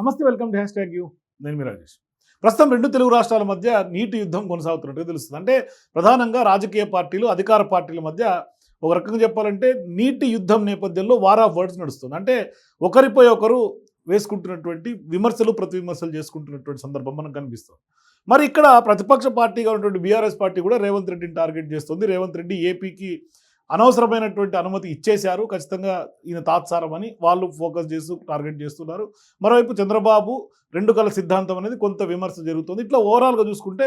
నమస్తే welcome to hashtag U. నేను మీ రాజేష్. ప్రస్తుతం రెండు తెలుగు రాష్ట్రాల మధ్య నీటి యుద్ధం కొనసాగుతున్నట్టుగా తెలుస్తుంది. అంటే ప్రధానంగా రాజకీయ పార్టీలు అధికార పార్టీల మధ్య ఒక రకంగా చెప్పాలంటే నీటి యుద్ధం నేపథ్యంలో వార్ ఆఫ్ వర్డ్స్ నడుస్తుంది. అంటే ఒకరిపై ఒకరు వేసుకుంటున్నటువంటి విమర్శలు ప్రతి విమర్శలు చేసుకుంటున్నటువంటి సందర్భం మనకు కనిపిస్తుంది. మరి ఇక్కడ ప్రతిపక్ష పార్టీగా ఉన్నటువంటి బీఆర్ఎస్ పార్టీ కూడా రేవంత్ రెడ్డిని టార్గెట్ చేస్తుంది. రేవంత్ రెడ్డి ఏపీకి అనవసరమైనటువంటి అనుమతి ఇచ్చేశారు. ఖచ్చితంగా ఈయన తాత్సారం అని వాళ్ళు ఫోకస్ చేస్తూ టార్గెట్ చేస్తున్నారు. మరోవైపు చంద్రబాబు రెండు కల సిద్ధాంతం అనేది కొంత విమర్శ జరుగుతుంది. ఇట్లా ఓవరాల్గా చూసుకుంటే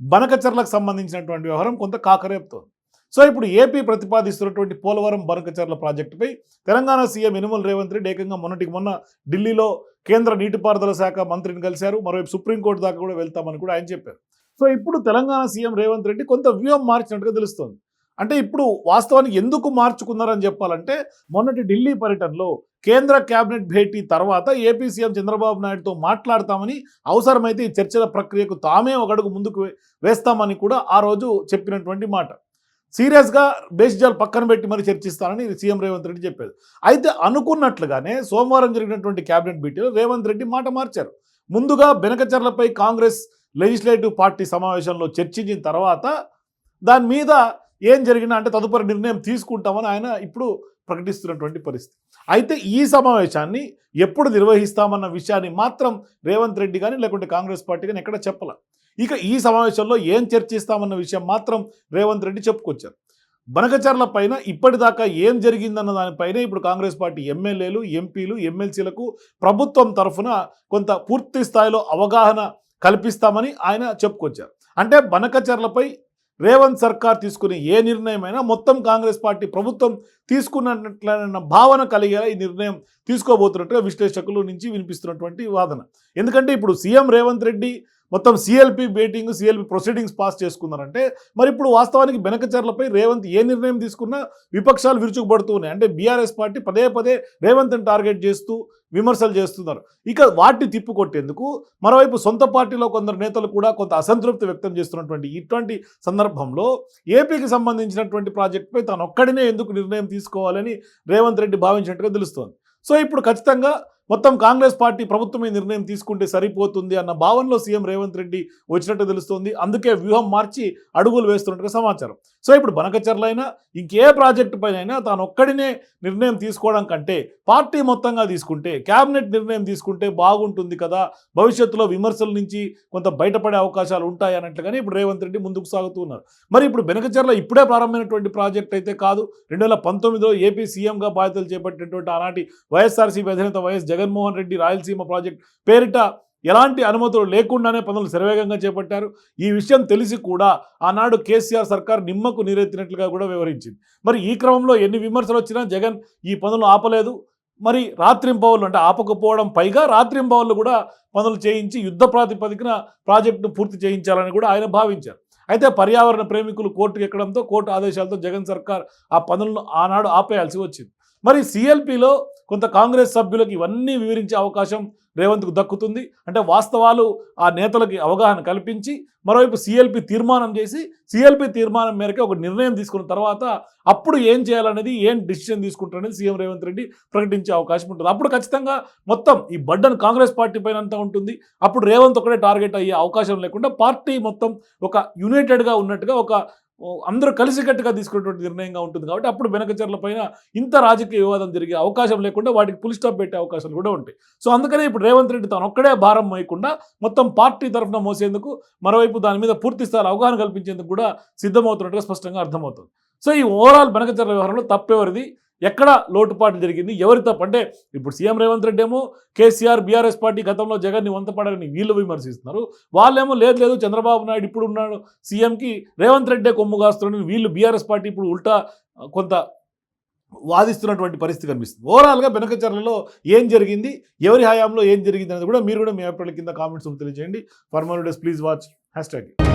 బనకచర్లకు సంబంధించినటువంటి వ్యవహారం కొంత కాకరేపుతోంది. సో ఇప్పుడు ఏపీ ప్రతిపాదిస్తున్నటువంటి పోలవరం బనకచర్ల ప్రాజెక్టుపై తెలంగాణ సీఎం యనుమల రేవంత్ రెడ్డి ఏకంగా మొన్నటికి మొన్న ఢిల్లీలో కేంద్ర నీటిపారుదల శాఖ మంత్రిని కలిశారు. మరోవైపు సుప్రీంకోర్టు దాకా కూడా వెళ్తామని కూడా ఆయన చెప్పారు. సో ఇప్పుడు తెలంగాణ సీఎం రేవంత్ రెడ్డి కొంత వ్యూహం మార్చినట్టుగా తెలుస్తోంది. అంటే ఇప్పుడు వాస్తవానికి ఎందుకు మార్చుకున్నారని చెప్పాలంటే మొన్నటి ఢిల్లీ పర్యటనలో కేంద్ర కేబినెట్ భేటీ తర్వాత ఏపీ సీఎం చంద్రబాబు నాయుడుతో మాట్లాడతామని అవసరమైతే ఈ చర్చల ప్రక్రియకు తామే ఒక అడుగు ముందుకు వేస్తామని కూడా ఆ రోజు చెప్పినటువంటి మాట. సీరియస్గా బేసిజాలు పక్కన పెట్టి మరి చర్చిస్తానని సీఎం రేవంత్ రెడ్డి చెప్పారు. అయితే అనుకున్నట్లుగానే సోమవారం జరిగినటువంటి కేబినెట్ భేటీలో రేవంత్ రెడ్డి మాట మార్చారు. ముందుగా బెనకచర్లపై కాంగ్రెస్ లెజిస్లేటివ్ పార్టీ సమావేశంలో చర్చించిన తర్వాత దాని మీద ఏం జరిగినా అంటే తదుపరి నిర్ణయం తీసుకుంటామని ఆయన ఇప్పుడు ప్రకటిస్తున్నటువంటి పరిస్థితి. అయితే ఈ సమావేశాన్ని ఎప్పుడు నిర్వహిస్తామన్న విషయాన్ని మాత్రం రేవంత్ రెడ్డి కానీ లేకుంటే కాంగ్రెస్ పార్టీ కానీ ఎక్కడ చెప్పాల. ఇక ఈ సమావేశంలో ఏం చర్చిస్తామన్న విషయం మాత్రం రేవంత్ రెడ్డి చెప్పుకొచ్చారు. బనకచర్ల పైన ఇప్పటిదాకా ఏం జరిగిందన్న దానిపైన ఇప్పుడు కాంగ్రెస్ పార్టీ ఎమ్మెల్యేలు ఎంపీలు ఎమ్మెల్సీలకు ప్రభుత్వం తరఫున కొంత పూర్తి స్థాయిలో అవగాహన కల్పిస్తామని ఆయన చెప్పుకొచ్చారు. అంటే బనకచర్లపై రేవంత్ సర్కార్ తీసుకునే ఏ నిర్ణయమైనా మొత్తం కాంగ్రెస్ పార్టీ ప్రభుత్వం తీసుకున్నట్లన్న భావన కలిగేలా ఈ నిర్ణయం తీసుకోబోతున్నట్టుగా విశ్లేషకుల నుంచి వినిపిస్తున్నటువంటి వాదన. ఎందుకంటే ఇప్పుడు సీఎం రేవంత్ రెడ్డి మొత్తం సిఎల్పి బేటింగ్ సిఎల్పి ప్రొసీడింగ్స్ పాస్ చేసుకున్నారంటే మరి ఇప్పుడు వాస్తవానికి బెనకచర్లపై రేవంత్ ఏ నిర్ణయం తీసుకున్నా విపక్షాలు విరుచుకుపడుతూ ఉన్నాయి. అంటే బీఆర్ఎస్ పార్టీ పదే పదే రేవంత్ని టార్గెట్ చేస్తూ విమర్శలు చేస్తున్నారు. ఇక వాటిని తిప్పుకొట్టేందుకు మరోవైపు సొంత పార్టీలో కొందరు నేతలు కూడా కొంత అసంతృప్తి వ్యక్తం చేస్తున్నటువంటి ఇటువంటి సందర్భంలో ఏపీకి సంబంధించినటువంటి ప్రాజెక్టుపై తాను ఒక్కడినే ఎందుకు నిర్ణయం తీసుకోవాలని రేవంత్ రెడ్డి భావించినట్టుగా తెలుస్తోంది. సో ఇప్పుడు ఖచ్చితంగా మొత్తం కాంగ్రెస్ పార్టీ ప్రభుత్వమే నిర్ణయం తీసుకుంటే సరిపోతుంది అన్న భావనలో సీఎం రేవంత్ రెడ్డి వచ్చినట్టు తెలుస్తోంది. అందుకే వ్యూహం మార్చి అడుగులు వేస్తున్నట్టుగా సమాచారం. సో ఇప్పుడు బనకచర్లైనా ఇంకే ప్రాజెక్టు పైన తాను ఒక్కడినే నిర్ణయం తీసుకోవడం కంటే పార్టీ మొత్తంగా తీసుకుంటే క్యాబినెట్ నిర్ణయం తీసుకుంటే బాగుంటుంది కదా. భవిష్యత్తులో విమర్శల నుంచి కొంత బయటపడే అవకాశాలు ఉంటాయి అన్నట్లుగానే ఇప్పుడు రేవంత్ రెడ్డి ముందుకు సాగుతున్నారు మరి ఇప్పుడు బెనకచర్ల ఇప్పుడే ప్రారంభమైనటువంటి ప్రాజెక్ట్ అయితే కాదు. రెండు వేల పంతొమ్మిదిలో ఏపీ సీఎంగా బాధ్యతలు చేపట్టినటువంటి ఆనాటి వైఎస్ఆర్సీపీ అధినేత వైఎస్ జగన్ జగన్మోహన్ రెడ్డి రాయలసీమ ప్రాజెక్ట్ పేరిట ఎలాంటి అనుమతులు లేకుండానే పనులు శరవేగంగా చేపట్టారు. ఈ విషయం తెలిసి కూడా ఆనాడు కేసీఆర్ సర్కార్ నిమ్మకు నీరెత్తినట్లుగా కూడా వివరించింది. మరి ఈ క్రమంలో ఎన్ని విమర్శలు వచ్చినా జగన్ ఈ పనులు ఆపలేదు. మరి రాత్రింపవళ్ళు అంటే ఆపకపోవడం పైగా రాత్రింపవళ్ళు కూడా పనులు చేయించి యుద్ధ ప్రాతిపదికన ప్రాజెక్టును పూర్తి చేయించాలని కూడా ఆయన భావించారు. అయితే పర్యావరణ ప్రేమికులు కోర్టుకు ఎక్కడంతో కోర్టు ఆదేశాలతో జగన్ సర్కార్ ఆ పనులను ఆనాడు ఆపేయాల్సి వచ్చింది. మరి సిఎల్పిలో కొంత కాంగ్రెస్ సభ్యులకు ఇవన్నీ వివరించే అవకాశం రేవంత్కు దక్కుతుంది. అంటే వాస్తవాలు ఆ నేతలకి అవగాహన కల్పించి మరోవైపు సిఎల్పి తీర్మానం చేసి సిఎల్పి తీర్మానం మేరకు ఒక నిర్ణయం తీసుకున్న తర్వాత అప్పుడు ఏం చేయాలనేది ఏం డిసిషన్ తీసుకుంటారనేది సీఎం రేవంత్ రెడ్డి ప్రకటించే అవకాశం ఉంటుంది. అప్పుడు ఖచ్చితంగా మొత్తం ఈ బడ్డను కాంగ్రెస్ పార్టీ పైన అంతా ఉంటుంది. అప్పుడు రేవంత్ ఒకటే టార్గెట్ అయ్యే అవకాశం లేకుండా పార్టీ మొత్తం ఒక యునైటెడ్గా ఉన్నట్టుగా ఒక అందరూ కలిసికట్టుగా తీసుకునేటువంటి నిర్ణయంగా ఉంటుంది కాబట్టి అప్పుడు వెనకచర్ల పైన ఇంత రాజకీయ వివాదం జరిగే అవకాశం లేకుండా వాటికి పులి స్టాప్ పెట్టే అవకాశాలు కూడా ఉంటాయి. సో అందుకనే ఇప్పుడు రేవంత్ రెడ్డి తాను ఒక్కడే భారం వేయకుండా మొత్తం పార్టీ తరఫున మోసేందుకు మరోవైపు దాని మీద పూర్తి స్థాయి అవగాహన కల్పించేందుకు కూడా సిద్ధమవుతున్నట్టుగా స్పష్టంగా అర్థమవుతుంది. సో ఈ ఓవరాల్ బెనకచర్ల వ్యవహారంలో తప్పెవరిది? ఎక్కడ లోటుపాటు జరిగింది? ఎవరి తప్పు? అంటే ఇప్పుడు సీఎం రేవంత్ రెడ్డి ఏమో కేసీఆర్ బీఆర్ఎస్ పార్టీ గతంలో జగన్ని వంతపడాలని వీళ్ళు విమర్శిస్తున్నారు. వాళ్ళేమో లేదు లేదు చంద్రబాబు నాయుడు ఇప్పుడు ఉన్నాడు సీఎంకి రేవంత్ రెడ్డే కొమ్ము కాస్తున్నాడు వీళ్ళు బీఆర్ఎస్ పార్టీ ఇప్పుడు ఉల్టా కొంత వాదిస్తున్నటువంటి పరిస్థితి కనిపిస్తుంది. ఓవరాల్గా బెనకచర్లలో ఏం జరిగింది? ఎవరి హయాంలో ఏం జరిగింది అనేది కూడా మీరు కూడా మీ అభిప్రాయాల కింద కామెంట్స్ తెలియజేయండి. For more days please watch hash tag